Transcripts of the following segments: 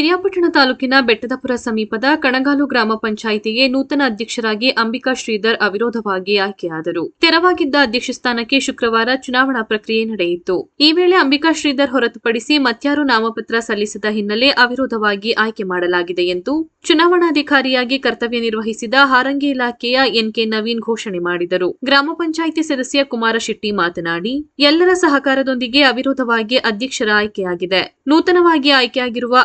ಪಿರಿಯಾಪಟ್ಟಣ ತಾಲೂಕಿನ ಬೆಟ್ಟದಪುರ ಸಮೀಪದ ಕಣಗಾಲು ಗ್ರಾಮ ಪಂಚಾಯಿತಿಗೆ ನೂತನ ಅಧ್ಯಕ್ಷರಾಗಿ ಅಂಬಿಕಾ ಶ್ರೀಧರ್ ಅವಿರೋಧವಾಗಿ ಆಯ್ಕೆಯಾದರು. ತೆರವಾಗಿದ್ದ ಅಧ್ಯಕ್ಷ ಸ್ಥಾನಕ್ಕೆ ಶುಕ್ರವಾರ ಚುನಾವಣಾ ಪ್ರಕ್ರಿಯೆ ನಡೆಯಿತು. ಈ ವೇಳೆ ಅಂಬಿಕಾ ಶ್ರೀಧರ್ ಹೊರತುಪಡಿಸಿ ಮತ್ಯಾರು ನಾಮಪತ್ರ ಸಲ್ಲಿಸಿದ ಹಿನ್ನೆಲೆ ಅವಿರೋಧವಾಗಿ ಆಯ್ಕೆ ಮಾಡಲಾಗಿದೆ ಎಂದು ಚುನಾವಣಾಧಿಕಾರಿಯಾಗಿ ಕರ್ತವ್ಯ ನಿರ್ವಹಿಸಿದ ಹಾರಂಗಿ ಇಲಾಖೆಯ ಎನ್ಕೆ ನವೀನ್ ಘೋಷಣೆ ಮಾಡಿದರು. ಗ್ರಾಮ ಪಂಚಾಯಿತಿ ಸದಸ್ಯ ಕುಮಾರ ಶೆಟ್ಟಿ ಮಾತನಾಡಿ, ಎಲ್ಲರ ಸಹಕಾರದೊಂದಿಗೆ ಅವಿರೋಧವಾಗಿ ಅಧ್ಯಕ್ಷರ ಆಯ್ಕೆಯಾಗಿದೆ. ನೂತನವಾಗಿ ಆಯ್ಕೆಯಾಗಿರುವ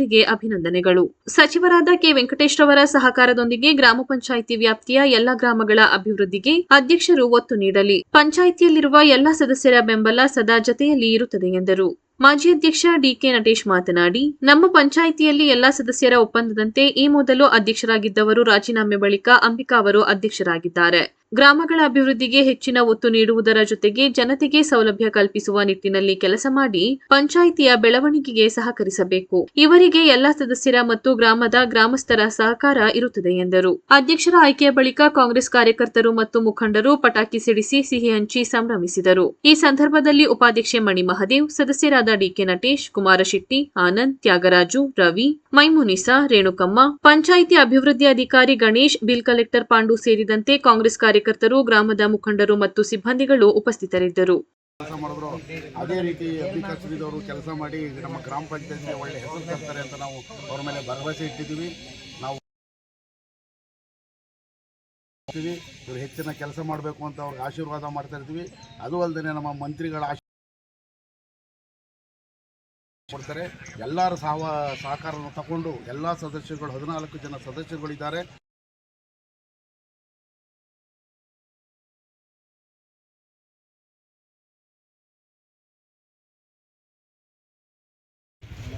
ಅಧ್ಯಕ್ಷರಿಗೆ ಅಭಿನಂದನೆಗಳು. ಸಚಿವರಾದ ಕೆ. ವೆಂಕಟೇಶ್ ರವರ ಸಹಕಾರದೊಂದಿಗೆ ಗ್ರಾಮ ಪಂಚಾಯಿತಿ ವ್ಯಾಪ್ತಿಯ ಎಲ್ಲ ಗ್ರಾಮಗಳ ಅಭಿವೃದ್ಧಿಗೆ ಅಧ್ಯಕ್ಷರು ಒತ್ತು ನೀಡಲಿ. ಪಂಚಾಯಿತಿಯಲ್ಲಿರುವ ಎಲ್ಲ ಸದಸ್ಯರ ಬೆಂಬಲ ಸದಾ ಜತೆಯಲ್ಲಿ ಇರುತ್ತದೆ ಎಂದರು. ಮಾಜಿ ಅಧ್ಯಕ್ಷ ಡಿಕೆ ನಟೇಶ್ ಮಾತನಾಡಿ, ನಮ್ಮ ಪಂಚಾಯಿತಿಯಲ್ಲಿ ಎಲ್ಲಾ ಸದಸ್ಯರ ಒಪ್ಪಂದದಂತೆ ಈ ಮೊದಲು ಅಧ್ಯಕ್ಷರಾಗಿದ್ದವರು ರಾಜೀನಾಮೆ ಬಳಿಕ ಅಂಬಿಕಾ ಅವರು ಅಧ್ಯಕ್ಷರಾಗಿದ್ದಾರೆ. ಗ್ರಾಮಗಳ ಅಭಿವೃದ್ಧಿಗೆ ಹೆಚ್ಚಿನ ಒತ್ತು ನೀಡುವುದರ ಜೊತೆಗೆ ಜನತೆಗೆ ಸೌಲಭ್ಯ ಕಲ್ಪಿಸುವ ನಿಟ್ಟಿನಲ್ಲಿ ಕೆಲಸ ಮಾಡಿ ಪಂಚಾಯಿತಿಯ ಬೆಳವಣಿಗೆಗೆ ಸಹಕರಿಸಬೇಕು. ಇವರಿಗೆ ಎಲ್ಲಾ ಸದಸ್ಯರ ಮತ್ತು ಗ್ರಾಮದ ಗ್ರಾಮಸ್ಥರ ಸಹಕಾರ ಇರುತ್ತದೆ ಎಂದರು. ಅಧ್ಯಕ್ಷರ ಆಯ್ಕೆಯ ಬಳಿಕ ಕಾಂಗ್ರೆಸ್ ಕಾರ್ಯಕರ್ತರು ಮತ್ತು ಮುಖಂಡರು ಪಟಾಕಿ ಸಿಡಿಸಿ ಸಿಹಿ ಹಂಚಿ ಸಂಭ್ರಮಿಸಿದರು. ಈ ಸಂದರ್ಭದಲ್ಲಿ ಉಪಾಧ್ಯಕ್ಷೆ ಮಣಿ ಮಹದೇವ್, ಸದಸ್ಯರಾದ ಡಿಕೆ ನಟೇಶ್, ಕುಮಾರಶೆಟ್ಟಿ, ಆನಂದ್, ತ್ಯಾಗರಾಜು, ರವಿ, ಮೈಮುನಿಸಾ, ರೇಣುಕಮ್ಮ, ಪಂಚಾಯಿತಿ ಅಭಿವೃದ್ಧಿ ಅಧಿಕಾರಿ ಗಣೇಶ್, ಬಿಲ್ ಕಲೆಕ್ಟರ್ ಪಾಂಡು ಸೇರಿದಂತೆ ಕಾಂಗ್ರೆಸ್ ಕಾರ್ಯಕರ್ತರು, ಗ್ರಾಮದ ಮುಖಂಡರು ಮತ್ತು ಸಿಬ್ಬಂದಿಗಳು ಉಪಸ್ಥಿತರಿದ್ದರು. ಕೆಲಸ ಮಾಡಿದ್ರು. ಅದೇ ರೀತಿ ಅಭಿ ಕಚೇರಿದವರು ಕೆಲಸ ಮಾಡಿ ನಮ್ಮ ಗ್ರಾಮ ಪಂಚಾಯತ್ಗೆ ಒಳ್ಳೆ ಹೆಸರು ತರ್ತಾರೆ ಅಂತ ನಾವು ಅವರ ಮೇಲೆ ಭರವಸೆ ಇಟ್ಟಿದ್ದೀವಿ. ನಾವು ಇವರು ಹೆಚ್ಚಿನ ಕೆಲಸ ಮಾಡಬೇಕು ಅಂತ ಅವ್ರಿಗೆ ಆಶೀರ್ವಾದ ಮಾಡ್ತಾ ಇರ್ತೀವಿ ಅದು ಅಲ್ಲದೆ ನಮ್ಮ ಮಂತ್ರಿಗಳ ಆಶೀರ್ವಾದ ಕೊಡ್ತಾರೆ. ಎಲ್ಲರ ಸಹ ಸಹಕಾರವನ್ನು ತಗೊಂಡು ಎಲ್ಲ ಸದಸ್ಯರುಗಳು, ಹದಿನಾಲ್ಕು ಜನ ಸದಸ್ಯರುಗಳಿದ್ದಾರೆ.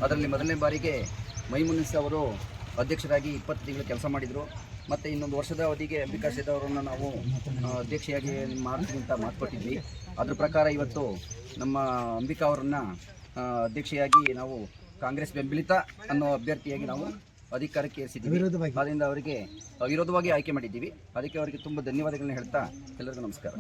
ಅದರಲ್ಲಿ ಮೊದಲನೇ ಬಾರಿಗೆ ಮೈಮುನಿಸ್ ಅವರು ಅಧ್ಯಕ್ಷರಾಗಿ ಇಪ್ಪತ್ತು ತಿಂಗಳು ಕೆಲಸ ಮಾಡಿದರು. ಮತ್ತು ಇನ್ನೊಂದು ವರ್ಷದ ಅವಧಿಗೆ ಅಂಬಿಕಾ ಸೇಠ್ ಅವರನ್ನು ನಾವು ಅಧ್ಯಕ್ಷೆಯಾಗಿ ಮಾಡ್ತೀವಿ ಅಂತ ಮಾತು ಕೊಟ್ಟಿದ್ವಿ ಅದ್ರ ಪ್ರಕಾರ ಇವತ್ತು ನಮ್ಮ ಅಂಬಿಕಾ ಅವರನ್ನು ಅಧ್ಯಕ್ಷೆಯಾಗಿ ನಾವು ಕಾಂಗ್ರೆಸ್ ಬೆಂಬಲಿತ ಅನ್ನೋ ಅಭ್ಯರ್ಥಿಯಾಗಿ ನಾವು ಅಧಿಕಾರಕ್ಕೆ ಏರಿಸಿದ್ದೀವಿ. ಅದರಿಂದ ಅವರಿಗೆ ವಿರೋಧವಾಗಿ ಆಯ್ಕೆ ಮಾಡಿದ್ದೀವಿ. ಅದಕ್ಕೆ ಅವರಿಗೆ ತುಂಬ ಧನ್ಯವಾದಗಳನ್ನ ಹೇಳ್ತಾ ಎಲ್ಲರಿಗೂ ನಮಸ್ಕಾರ.